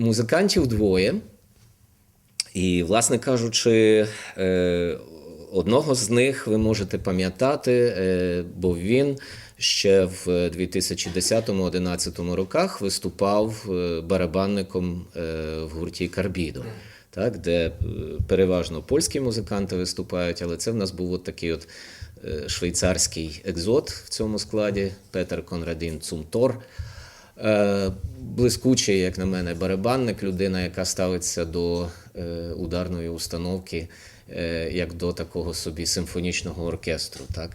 музикантів двоє. І, власне кажучи, е, одного з них ви можете пам'ятати, е, бо він ще в 2010-2011 роках виступав е, барабанником в гурті Карбідо. Так, де переважно польські музиканти виступають, але це в нас був от такий от швейцарський екзот в цьому складі Петер Конрадін Цумтор. Е, Блискучий, як на мене, барабанник, людина, яка ставиться до е, ударної установки е, як до такого собі симфонічного оркестру, так?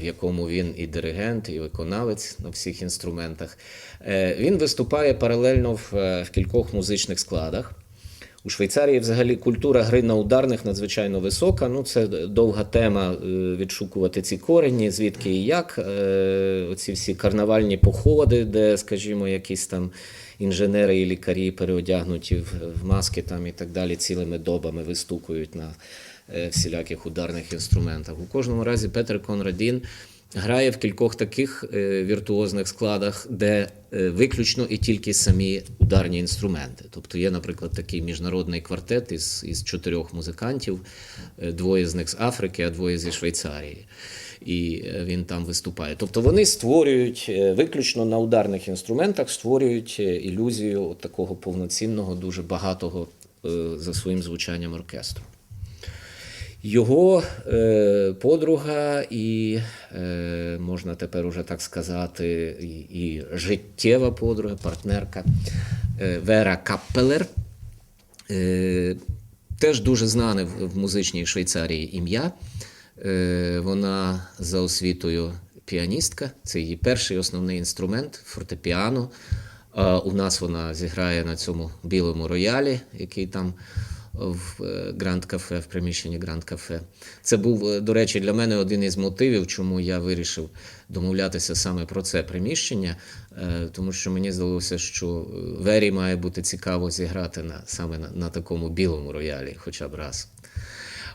в якому він і диригент, і виконавець на всіх інструментах. Він виступає паралельно в кількох музичних складах. У Швейцарії взагалі культура гри на ударних надзвичайно висока. Ну, це довга тема е, відшукувати ці корені, звідки і як. Е, Оці всі карнавальні походи, де, скажімо, якісь там інженери і лікарі переодягнуті в, маски там і так далі, цілими добами вистукують на е, всіляких ударних інструментах. У кожному разі Петер Конрадін грає в кількох таких е, віртуозних складах, де е, виключно і тільки самі ударні інструменти. Тобто є, наприклад, такий міжнародний квартет із, із чотирьох музикантів, е, двоє з них з Африки, а двоє зі Швейцарії. І він там виступає. Тобто вони створюють виключно на ударних інструментах, створюють ілюзію такого повноцінного, дуже багатого за своїм звучанням оркестру. Його е, подруга і, е, можна тепер уже так сказати, і, і життєва подруга, партнерка е, Вера Каппелер. Е, теж дуже знане в, в музичній Швейцарії ім'я. Е, вона за освітою піаністка, це її перший основний інструмент фортепіано. А у нас вона зіграє на цьому білому роялі, який там в Гранд Кафе, в приміщенні Гранд Кафе. Це був, е, до речі, для мене один із мотивів, чому я вирішив домовлятися саме про це приміщення, е, тому що мені здалося, що е, Вері має бути цікаво зіграти на, саме на, на такому білому роялі, хоча б раз.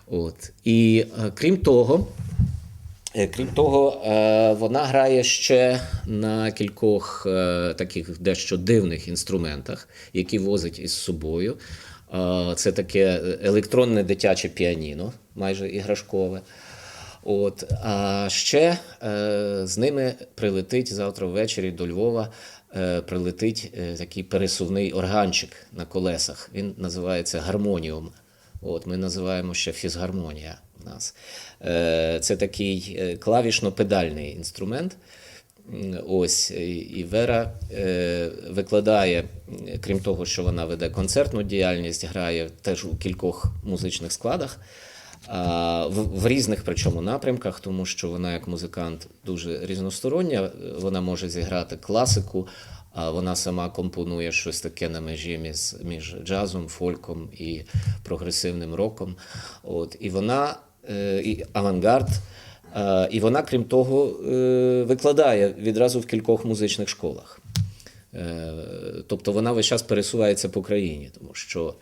От. І крім того, Крім того, вона грає ще на кількох таких дещо дивних інструментах, які возить із собою. Е, Це таке електронне дитяче піаніно, майже іграшкове. От, а ще е, з ними прилетить завтра ввечері до Львова. е, Прилетить е, такий пересувний органчик на колесах. Він називається гармоніум. От, ми називаємо ще фізгармонія в нас. Е, Це такий е, клавішно-педальний інструмент. Ось і- і Вера е, викладає, крім того, що вона веде концертну діяльність, грає теж у кількох музичних складах. В різних причому напрямках, тому що вона як музикант дуже різностороння. Вона може зіграти класику, а вона сама компонує щось таке на межі між, між джазом, фольком і прогресивним роком. От, і вона е, і авангард. Е, І вона, крім того, е, викладає відразу в кількох музичних школах. Е, Тобто вона весь час пересувається по країні, тому що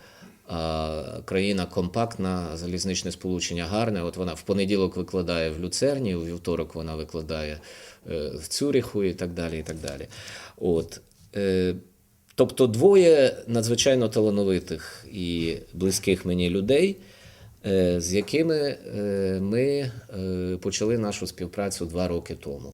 країна компактна, залізничне сполучення гарне. От вона в понеділок викладає в Люцерні, у вівторок вона викладає в Цюріху і так далі. І так далі. От. Тобто двоє надзвичайно талановитих і близьких мені людей, з якими е, ми е, почали нашу співпрацю два роки тому.